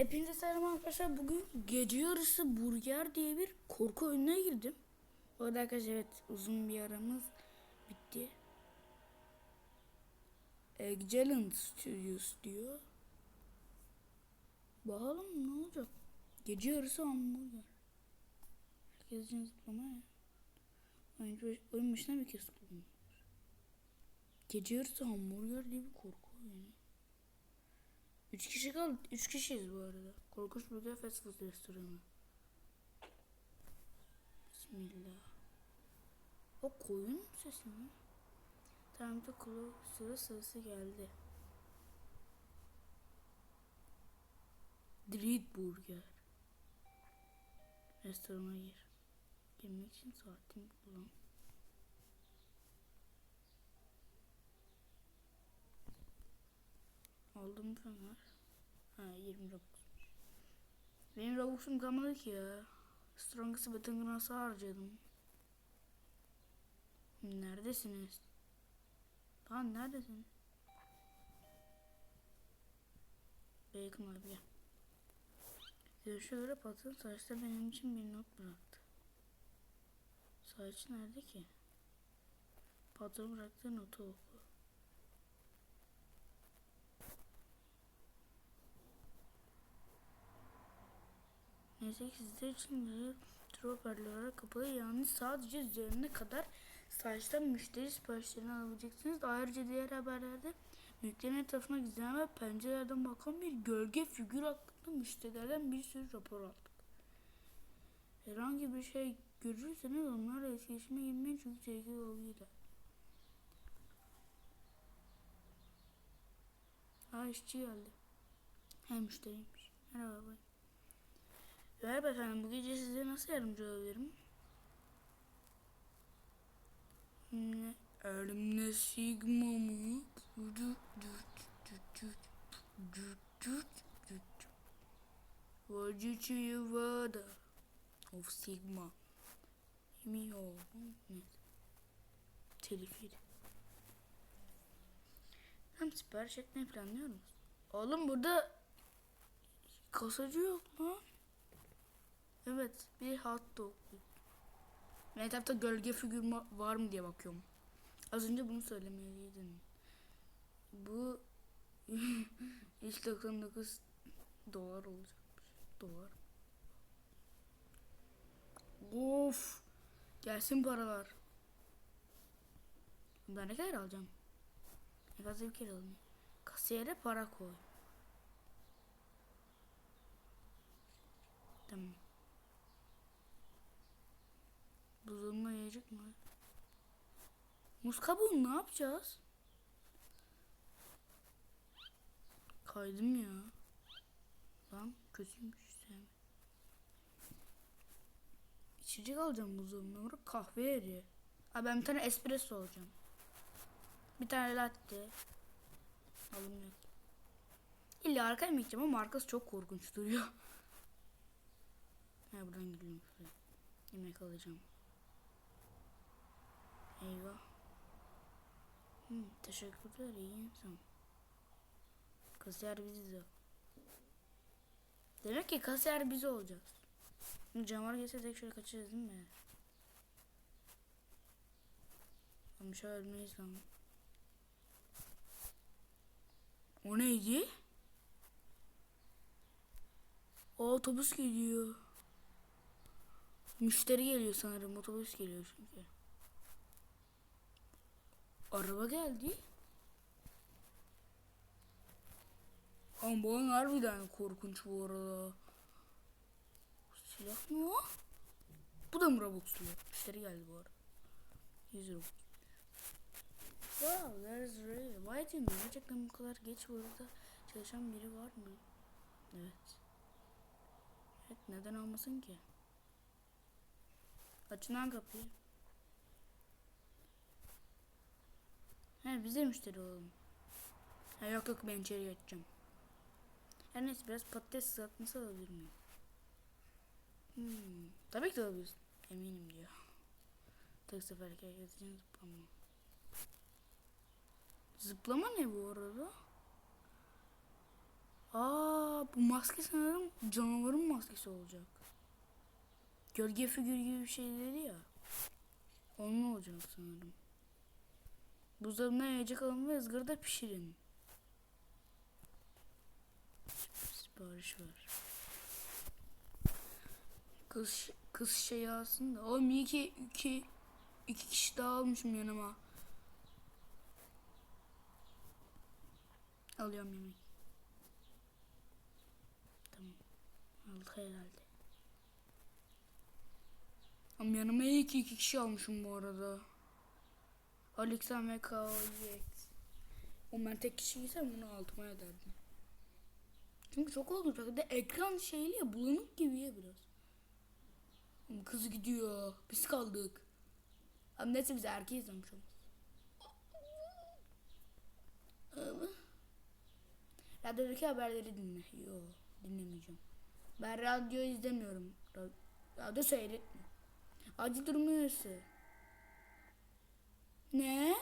Hepinize selam arkadaşlar. Bugün gece yarısı burger diye bir korku oyununa girdim. Bu arada arkadaşlar evet uzun bir aramız bitti. Excellent Studios diyor. Bakalım ne olacak. Gece yarısı hamburger. Herkes için zıplama ya. Oyun, oyun başına bir kez. Gece yarısı hamburger diye bir korku oyunu. Üç kişi kaldı. Üç kişiyiz bu arada. Korkunç Burger Fast Food restoranı. Bismillah. O koyun sesi mi? Da kulu sıra sırası geldi. Dread Burger. Restorana gir. Girmek için saatimi kullan. Aldım mı? Ha 20 Robux. Benim Robux'um kalmadı ki ya. Strongest Battle Glass'ı harcadım. Neredesiniz? Lan neredesin? Bacon abi gel. Görüşe göre patron saçta benim için bir not bıraktı. Saç nerede ki? Patron bıraktığı notu oku. Ki sizler için troperlere kapalı yani sadece üzerine kadar saçtan müşteri siparişlerini alabileceksiniz. Ayrıca diğer haberlerde mülklerin etrafına gizlenen ve pencerelerden bakan bir gölge figür hakkında müşterilerden bir sürü rapor aldık. Herhangi bir şey görürseniz onlarla etkileşime girmeyin çünkü tehlikeli olabilirler. Aa işçi geldi. Hem müşteriymiş. Merhaba bay. Merhaba efendim, bu gece size nasıl yardımcı olabilirim? Elimde sigma mı? You chew water of sigma? Yemin oğlum. Ne? Telifiydi. Hem sipariş etmeyi planlıyor musun? Oğlum burada kasacı yok lan. Evet, bir hot dog. Ben etrafta gölge figür var mı diye bakıyorum. Az önce bunu söylemeliydin. Bu 3.99 dolar olacakmış. Dolar. Of. Gelsin paralar. Ben ne kadar alacağım? Ne kadar bir kere alayım. Kasiyere para koy. Tamam. Yiyecek mi? Muz kabuğunu ne yapacağız? Kaydım ya. Lan kötüymüş sen. İçecek alacağım buzdolabına. Sonra kahve yeri. Abi ben bir tane espresso alacağım. Bir tane latte. Alım yok. İlla arkaya mı gideceğim ama arkası çok korkunç duruyor. Ha buradan şuraya. Yemek alacağım. Eyvah. Hmm, teşekkürler iyi insan. Kasiyer biziz. Demek ki kasiyer biz olacağız. Canavar gelse tek şöyle kaçırırız değil mi? Ama şöyle ölmeyiz lan. O neydi? O otobüs geliyor. Müşteri geliyor sanırım. Otobüs geliyor çünkü. Araba geldi. Ama bu harbiden korkunç bu arada. Silah mı o? Bu da mı Robux'lu? Müşteri geldi bu arada. 100 Robux. Wow, that is really. Why didn't gerçekten bu kadar geç burada çalışan biri var mı? Evet. Evet neden olmasın ki? Açın lan kapıyı. He biz de müşteri olalım. Ha yok yok ben içeri geçeceğim. Her neyse biraz patates kızartması alabilir miyim? Hmm, tabii ki alabiliriz. Eminim diyor. Tek sefer yazacağım zıplama. Zıplama ne bu arada? Aa bu maske sanırım canavarın maskesi olacak. Gölge figür gibi bir şey dedi ya. Onun olacak sanırım. Buzdolabına yiyecek alın ve ızgarada pişirin. Sipariş var. Kız, kız şey alsın da. Oğlum iyi ki iki, iki kişi daha almışım yanıma. Alıyorum yemek. Tamam. Aldık herhalde. Ama yanıma iyi ki iki kişi almışım bu arada. Alexa KOYX. O ben tek kişi giysem bunu altıma ederdim. Çünkü çok olacak. Bir de ekran şeyli ya bulanık gibi ya biraz. Kız gidiyor. Biz kaldık. Ama neyse biz erkeğiz olmuş Ama. Radyodaki haberleri dinle. Yo dinlemeyeceğim. Ben radyo izlemiyorum. Ra- Radyo seyretmiyorum. Acil durum üyesi. Ne?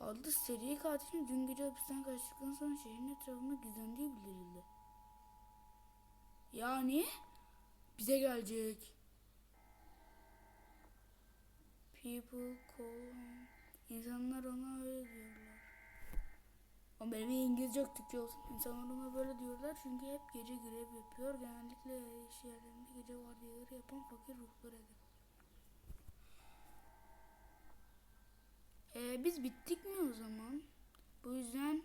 Aldı seri katilin dün gece hapisten kaçtıktan sonra şehrin etrafında gizlendiği bildirildi. Yani bize gelecek. People call him. İnsanlar ona öyle diyorlar. Ama benim İngilizce yok Türkçe olsun. İnsanlar ona böyle diyorlar çünkü hep gece görev yapıyor. Genellikle iş yerlerinde gece vardiyaları yapan fakir ruhlara hedef. Ee, biz bittik mi o zaman? Bu yüzden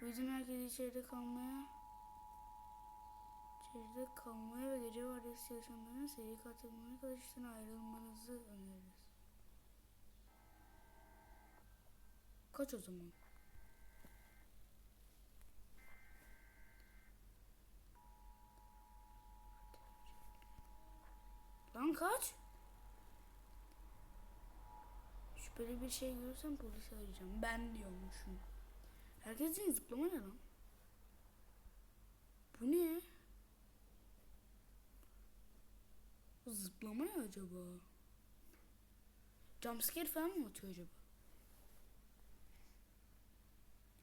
bu yüzden herkes içeride kalmaya içeride kalmaya ve gece vardiyası çalışanların seri katılımına arkadaşlardan ayrılmanızı öneririz. Kaç o zaman? Lan kaç? Şüpheli bir şey görürsem polisi arayacağım. Ben diyormuşum. Herkesin zıplama ne lan? Bu ne? Zıplama ne acaba? Jumpscare falan mı atıyor acaba?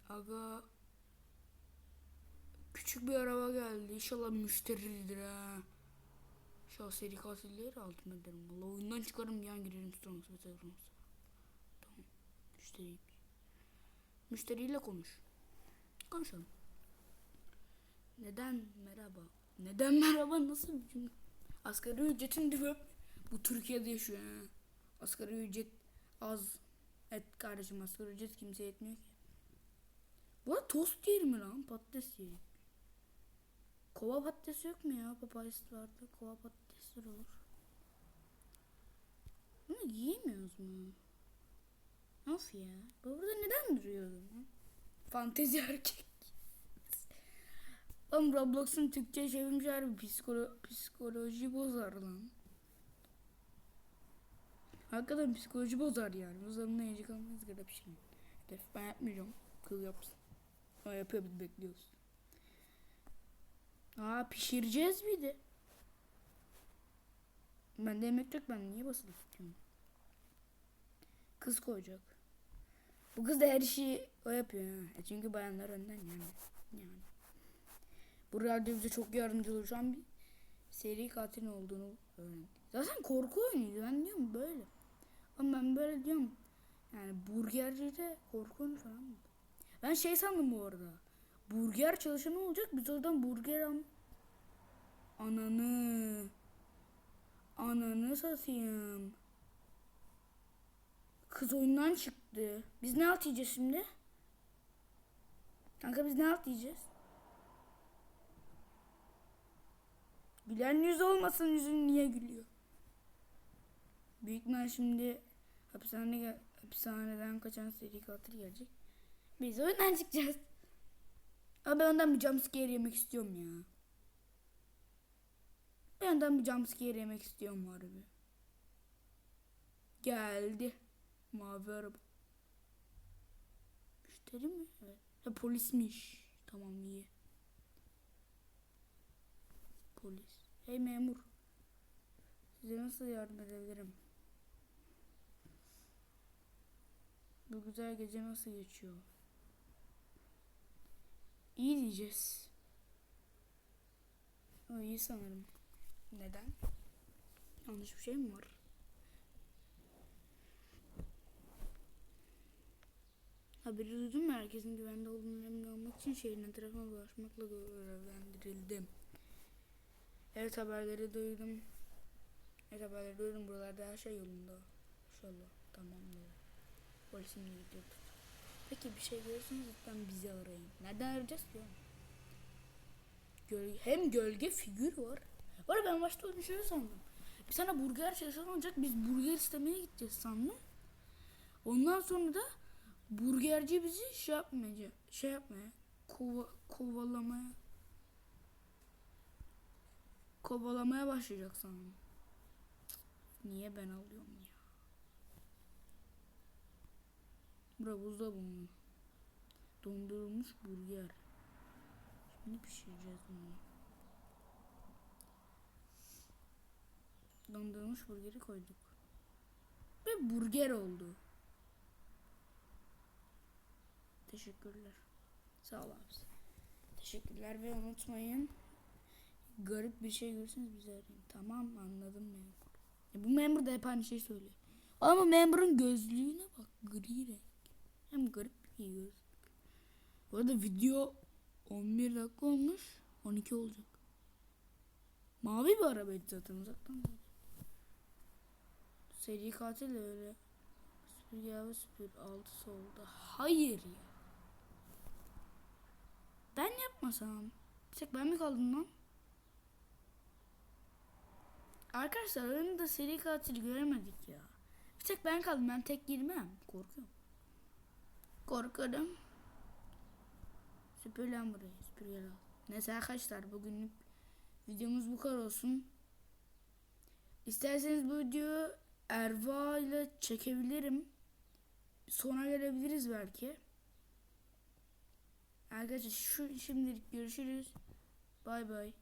Aga Küçük bir araba geldi. İnşallah müşteridir ha. İnşallah seri katilleri altın ederim. Valla oyundan çıkarım yan girerim Severance. Tamam. Müşteri. Müşteriyle konuş. Konuşalım. Neden merhaba? Neden merhaba? Nasıl bir cümle? Asgari ücretin dibi. Bu Türkiye'de yaşıyor ha. Asgari ücret az. Et kardeşim asgari ücret kimseye yetmiyor ki. Bu arada tost yer mi lan? Patates yer. Kova patates yok mu ya? Papayas vardı. Kova patatesler olur. Bunu yiyemiyoruz mu? Of ya. Bu burada neden duruyordum? Fantezi erkek. Oğlum Roblox'un Türkçe çevirmiş harbi psikolo psikoloji bozar lan. Hakikaten psikoloji bozar yani. O zaman ne yiyecek almayız bir şey. Hedef ben yapmayacağım. Kız yapsın. O yapıyor biz bekliyoruz. Aa pişireceğiz bir de. Ben de yemek yok ben niye basılı tutuyorum? Kız koyacak. Bu kız da her şeyi o yapıyor ha. E çünkü bayanlar önden yani. Yani. Bu radyo çok yardımcı an bir seri katil olduğunu öğrendik. Zaten korku oyunuydu. Ben diyorum böyle. Ama ben böyle diyorum. Yani burgercide korku oyunu falan? Ben şey sandım bu arada. Burger çalışanı olacak. Biz oradan burger al... Ananı. Ananı satayım. Kız oyundan çıktı. Biz ne alt yiyeceğiz şimdi? Kanka biz ne alt yiyeceğiz? Gülen yüz olmasın yüzün niye gülüyor? Büyük ihtimal şimdi hapishane hapishaneden kaçan seri katil gelecek. Biz oyundan çıkacağız. Ama ben ondan bir jumpscare yemek istiyorum ya. Ben ondan bir jumpscare yemek istiyorum harbi. Geldi. Mavi araba. Müşteri mi? Evet. Ha, polismiş. Tamam iyi. Polis. Hey memur. Size nasıl yardım edebilirim? Bu güzel gece nasıl geçiyor? İyi diyeceğiz. O iyi sanırım. Neden? Yanlış bir şey mi var? Haberi duydum mu? Herkesin güvende olduğunu emin olmak için şehrin etrafına dolaşmakla görevlendirildim. Evet haberleri duydum. Evet haberleri duydum. Buralarda her şey yolunda. İnşallah. Tamamdır. Polisim de gidiyordu. Peki bir şey görürseniz lütfen bizi arayın. Nereden arayacağız ki? Göl hem gölge figür var. Var ben başta öyle şey sandım. Bir tane burger şey olacak. Biz burger istemeye gideceğiz sandım. Ondan sonra da burgerci bizi şey yapmayacak. Şey yapmaya. Kova, kovalamaya. Kovalamaya başlayacak sandım. Niye ben alıyorum ya? Bura buzdolabı Dondurulmuş burger. Şimdi pişireceğiz bunu. Dondurulmuş burgeri koyduk. Ve burger oldu. Teşekkürler. Sağ ol abi. Teşekkürler ve unutmayın. Garip bir şey görürseniz bizi arayın. Tamam anladım memur. E, bu memur da hep aynı şeyi söylüyor. Ama memurun gözlüğüne bak. Gri renk. Hem garip bir göz. Bu arada video 11 dakika olmuş. 12 olacak. Mavi bir arabaydı zaten uzaktan. Seri katil öyle. Süpürge ve süpür altı solda. Hayır ya. Ben yapmasam. Tek ben mi kaldım lan? Arkadaşlar oyunda seri katil göremedik ya. Bir tek ben kaldım. Ben tek girmem. Korkuyorum. Korkarım. Süpür lan burayı. Süpür gel al. Neyse arkadaşlar bugünlük videomuz bu kadar olsun. İsterseniz bu videoyu Erva ile çekebilirim. Sonra gelebiliriz belki. Arkadaşlar şu şimdilik görüşürüz. Bay bay.